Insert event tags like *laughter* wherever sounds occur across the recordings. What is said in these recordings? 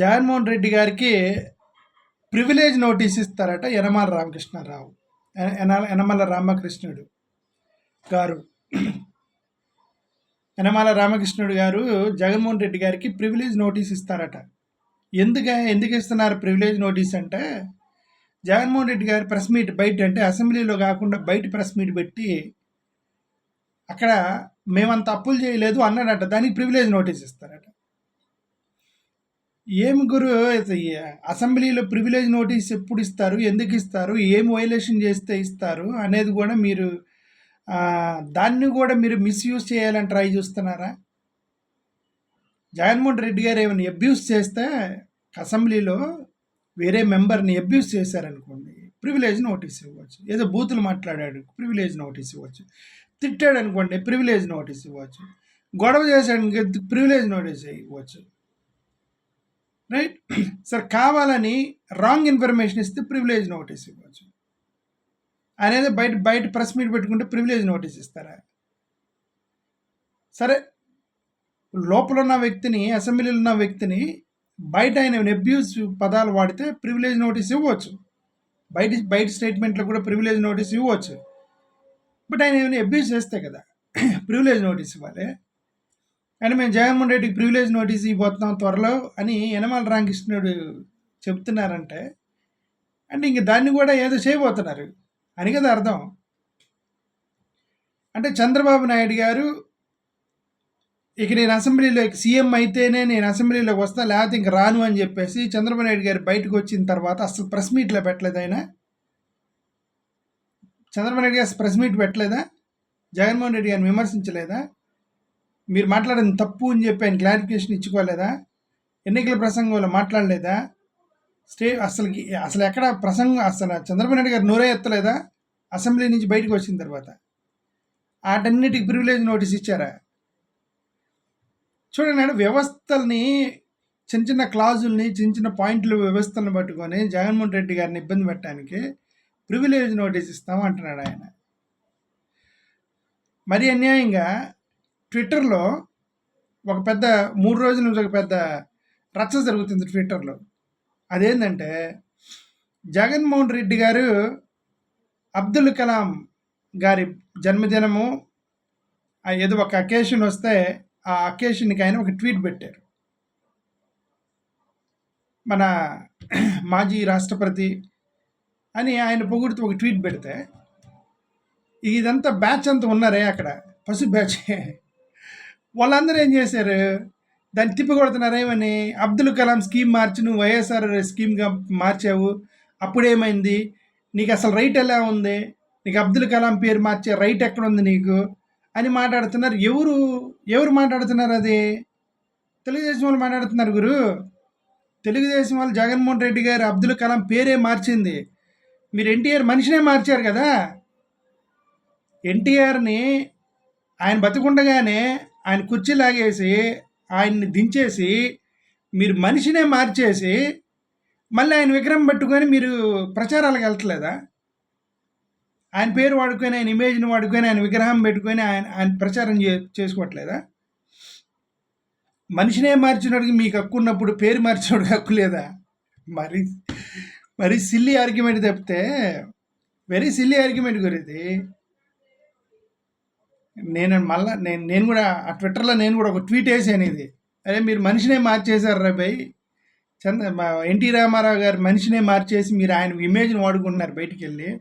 జగన్మోహన్ రెడ్డి గారికి privilege notice ఇస్తారట యనమల రామకృష్ణారావు. యనమల రామకృష్ణుడు గారు. యనమల రామకృష్ణుడు గారు జగన్మోహన్ రెడ్డి గారికి ప్రివిలేజ్ నోటీస్ ఇస్తారట. ఎందుకు ఎందుకు ఇస్తున్నారు ప్రివిలేజ్ నోటీస్ అంటే జగన్మోహన్ రెడ్డి గారి ప్రెస్ మీట్ బయట అంటే అసెంబ్లీలో కాకుండా బయట ప్రెస్ మీట్ పెట్టి అక్కడ మేమంత అప్పులు చేయలేదు అన్నాడట దానికి ప్రివిలేజ్ నోటీస్ ఇస్తారట. ఏమి గురు? అసెంబ్లీలో ప్రివిలేజ్ నోటీస్ ఎప్పుడు ఇస్తారు? ఎందుకు ఇస్తారు? ఏం వైలేషన్ చేస్తే ఇస్తారు? అనేది కూడా మీరు దాన్ని కూడా మీరు మిస్యూజ్ చేయాలని ట్రై చేస్తున్నారా? జగన్మోహన్ రెడ్డి గారు ఏమైనా అబ్యూస్ చేస్తే అసెంబ్లీలో వేరే మెంబర్ని అబ్యూస్ చేశారనుకోండి ప్రివిలేజ్ నోటీస్ ఇవ్వచ్చు. ఏదో బూతులు మాట్లాడాడు ప్రివిలేజ్ నోటీస్ ఇవ్వచ్చు. తిట్టాడు అనుకోండి ప్రివిలేజ్ నోటీస్ ఇవ్వచ్చు. గొడవ చేశాడు ప్రివిలేజ్ నోటీస్ ఇవ్వచ్చు. రైట్ సార్ *clears throat* కావాలని రాంగ్ ఇన్ఫర్మేషన్ ఇస్తే ప్రివిలేజ్ నోటీస్ ఇవ్వచ్చు. అనేది బయట బయట ప్రెస్ మీట్ పెట్టుకుంటే ప్రివిలేజ్ నోటీస్ ఇస్తారా? సరే లోపల ఉన్న వ్యక్తిని అసెంబ్లీలో ఉన్న వ్యక్తిని బయట ఆయన అబ్యూస్ పదాలు వాడితే ప్రివిలేజ్ నోటీస్ ఇవ్వచ్చు. బయట బయట స్టేట్మెంట్లో కూడా ప్రివిలేజ్ నోటీస్ ఇవ్వచ్చు. బట్ ఆయన ఏమైనా అబ్యూస్ చేస్తే కదా *clears throat* ప్రివిలేజ్ నోటీస్ ఇవ్వాలి. కానీ మేము జగన్మోహన్ రెడ్డికి ప్రివిలేజ్ నోటీస్ ఇవ్వబోతున్నాం త్వరలో అని యనమాల రామకృష్ణుడు చెప్తున్నారంటే అంటే ఇంక దాన్ని కూడా ఏదో చేయబోతున్నారు అని కదా అర్థం. అంటే చంద్రబాబు నాయుడు గారు ఇక నేను అసెంబ్లీలో సీఎం అయితేనే నేను అసెంబ్లీలోకి వస్తా లేకపోతే ఇంక రాను అని చెప్పేసి చంద్రబాబు నాయుడు గారు బయటకు వచ్చిన తర్వాత అసలు ప్రెస్ మీట్లో పెట్టలేదు ఆయన? చంద్రబాబు నాయుడు గారు ప్రెస్ మీట్ పెట్టలేదా? జగన్మోహన్ రెడ్డి గారిని విమర్శించలేదా? మీరు మాట్లాడింది తప్పు అని చెప్పి ఆయన క్లారిఫికేషన్ ఇచ్చుకోలేదా? ఎన్నికల ప్రసంగంలో మాట్లాడలేదా? స్టే అసలుకి అసలు ఎక్కడ ప్రసంగం అసలు చంద్రబాబు నాయుడు గారు నోరే ఎత్తలేదా? అసెంబ్లీ నుంచి బయటకు వచ్చిన తర్వాత. వాటన్నిటికి ప్రివిలేజ్ నోటీస్ ఇచ్చారా? చూడండి వ్యవస్థల్ని చిన్న చిన్న క్లాజుల్ని చిన్న చిన్న పాయింట్లు వ్యవస్థలను పట్టుకొని జగన్మోహన్ రెడ్డి గారిని ఇబ్బంది పెట్టడానికి ప్రివిలేజ్ నోటీస్ ఇస్తాం అంటున్నాడు ఆయన. మరి అన్యాయంగా ట్విట్టర్లో ఒక పెద్ద మూడు రోజుల నుంచి ఒక పెద్ద రచ్చ జరుగుతుంది ట్విట్టర్లో. అదేంటంటే జగన్మోహన్ రెడ్డి గారు అబ్దుల్ కలాం గారి జన్మదినము ఆ ఏదో ఒక అకేషన్ వస్తే ఆ అకేషన్కి ఆయన ఒక ట్వీట్ పెట్టారు. మన మాజీ రాష్ట్రపతి అని ఆయన పొగుడుతూ ఒక ట్వీట్ పెడితే ఇదంతా బ్యాచ్ అంతా ఉన్నారే అక్కడ పసుపు బ్యాచ్ వాళ్ళందరూ ఏం చేశారు? దాన్ని తిప్పికొడుతున్నారు ఏమని? అబ్దుల్ కలాం స్కీమ్ మార్చి నువ్వు వైఎస్ఆర్ స్కీమ్గా మార్చావు. అప్పుడేమైంది? నీకు అసలు రైట్ ఎలా ఉంది? నీకు అబ్దుల్ కలాం పేరు మార్చే రైట్ ఎక్కడ ఉంది నీకు? అని మాట్లాడుతున్నారు. ఎవరు? ఎవరు మాట్లాడుతున్నారు అది? తెలుగుదేశం వాళ్ళు మాట్లాడుతున్నారు గురు. తెలుగుదేశం వాళ్ళు జగన్మోహన్ రెడ్డి గారు అబ్దుల్ కలాం పేరే మార్చింది. మీరు ఎన్టీఆర్ మనిషినే మార్చారు కదా? ఎన్టీఆర్ని ఆయన బతుకుండగానే ఆయన కుర్చీ లాగేసి ఆయన్ని దించేసి మీరు మనిషినే మార్చేసి మళ్ళీ ఆయన విగ్రహం పట్టుకొని మీరు ప్రచారాలకు వెళ్తలేదా? ఆయన పేరు వాడుకొని ఆయన ఇమేజ్ని వాడుకొని ఆయన విగ్రహం పెట్టుకొని ఆయన ఆయన ప్రచారం చే చేసుకోవట్లేదా? మనిషినే మార్చినోడికి మీకు హక్కు ఉన్నప్పుడు పేరు మార్చినోడికి హక్కు లేదా? మరి మరి సిల్లీ ఆర్గ్యుమెంట్ తప్పితే వెరీ సిల్లీ ఆర్గ్యుమెంట్ గురించి నేను మళ్ళా నేను నేను కూడా ఆ ట్విట్టర్లో నేను కూడా ఒక ట్వీట్ వేసాను ఇది. అరే మీరు మనిషినే మార్చేశారు రా భయ్ చంద్ర మా ఎన్టీ రామారావు గారు మనిషినే మార్చేసి మీరు ఆయన ఇమేజ్ని వాడుకుంటున్నారు బయటికి వెళ్ళి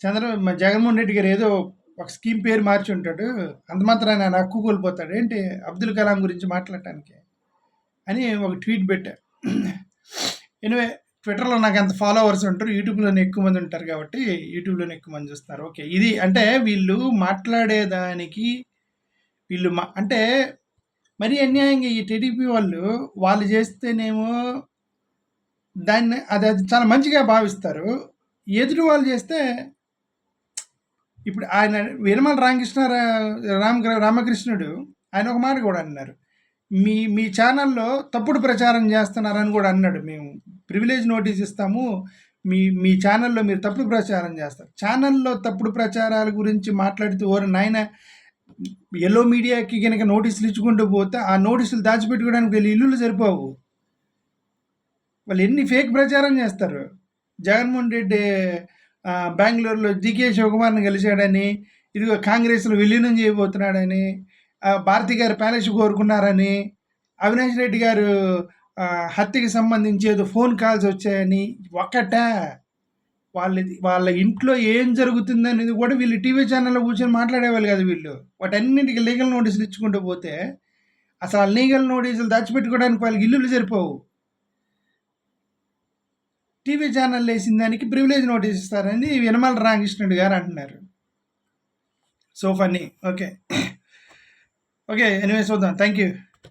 చంద్ర జగన్మోహన్ రెడ్డి గారు ఏదో ఒక స్కీమ్ పేరు మార్చి ఉంటాడు. అంత మాత్రం ఆయన హక్కు కోల్పోతాడు. ఏంటి? అబ్దుల్ కలాం గురించి మాట్లాడటానికి అని ఒక ట్వీట్ పెట్టా. ఎనివే ట్విట్టర్లో నాకు ఎంత ఫాలోవర్స్ ఉంటారు యూట్యూబ్లోనే ఎక్కువ మంది ఉంటారు కాబట్టి యూట్యూబ్లోనే ఎక్కువ మంది చూస్తారు. ఓకే ఇది అంటే వీళ్ళు మాట్లాడేదానికి వీళ్ళు మా అంటే మరీ అన్యాయంగా ఈ టీడీపీ వాళ్ళు వాళ్ళు చేస్తేనేమో దాన్ని అది అది చాలా మంచిగా భావిస్తారు. ఎదుటి వాళ్ళు చేస్తే ఇప్పుడు ఆయన విరమల రామకృష్ణ రామ రామకృష్ణుడు ఆయన ఒక మాట కూడా అన్నారు. మీ మీ ఛానల్లో తప్పుడు ప్రచారం చేస్తున్నారని కూడా అన్నాడు మేము. ప్రివిలేజ్ నోటీస్ ఇస్తాము. మీ మీ ఛానల్లో మీరు తప్పుడు ప్రచారం చేస్తారు. ఛానల్లో తప్పుడు ప్రచారాల గురించి మాట్లాడుతూ ఓరు నాయన ఎల్లో మీడియాకి కనుక నోటీసులు ఇచ్చుకుంటూ పోతే ఆ నోటీసులు దాచిపెట్టుకోవడానికి వెళ్ళి ఇల్లులు సరిపోవు. వాళ్ళు ఎన్ని ఫేక్ ప్రచారం చేస్తారు? జగన్మోహన్ రెడ్డి బెంగళూరులో డికే శివకుమార్ని కలిశాడని ఇదిగో కాంగ్రెస్లో విలీనం చేయబోతున్నాడని భారతి గారు ప్యాలెస్ కోరుకున్నారని అవినాష్ రెడ్డి గారు హత్యకి సంబంధించి ఏదో ఫోన్ కాల్స్ వచ్చాయని ఒకట. వాళ్ళ వాళ్ళ ఇంట్లో ఏం జరుగుతుంది అనేది కూడా వీళ్ళు టీవీ ఛానల్లో కూర్చొని మాట్లాడేవాళ్ళు కదా వీళ్ళు. వాటన్నిటికీ లీగల్ నోటీసులు ఇచ్చుకుంటూ పోతే అసలు ఆ లీగల్ నోటీసులు దాచిపెట్టుకోవడానికి వాళ్ళకి ఇల్లులు సరిపోవు. టీవీ ఛానల్ వేసిన దానికి ప్రివిలేజ్ నోటీస్ ఇస్తారని వినమల రామకృష్ణుడు గారు అంటున్నారు. So funny. Okay. Okay anyway చూద్దాం. Thank you